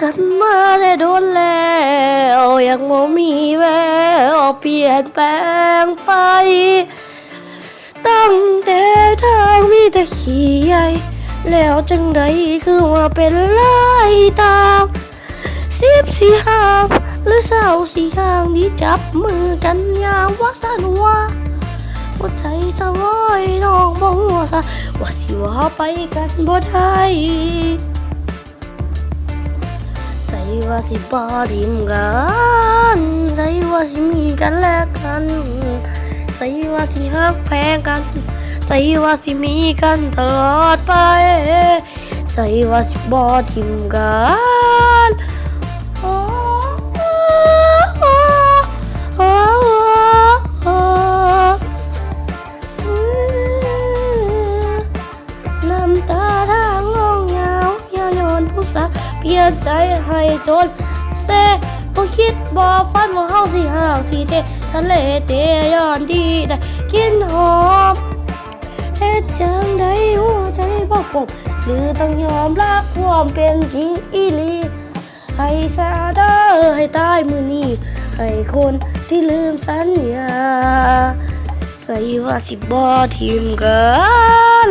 กันมาได้โดนแล้วยังโมมีแววเปลี่ยนแปลงไป ตั้งแต่ทางมีแต่ขี้ใหญ่แล้วจังใดคือว่าเป็นลายตาสิบสี่ห้างหรือเศร้าสี่ข้างที่จับมือกันยามว่าสันว่าหัวใจสะว้อยน้องบ่หัวซะว่าสิว่าไปกันบ่ได้ ว่าสิบ่ทิมกันใส่ว่าสิมีกันและกันใส่ว่าสิฮักแพงกันใส่ว่าสิมีกันตลอดไปใส่ว่าสิบ่ทิมกันน้ำตาทางงองยาวยาวนผู้สาว เอียนใจให้จนเซบ่คิดบ่ฝันว่าเฮาสิห่างสิเททะเลเตย้อนดีได้กินหอมเฮ็ดจังใดหัวใจบ่กบหรือต้องยอมรับความเป็นจริงอีหลีให้ซาเดอให้ตายมือนี้ให้คนที่ลืมสัญญาใส่ว่าสิบ่ทิมกัน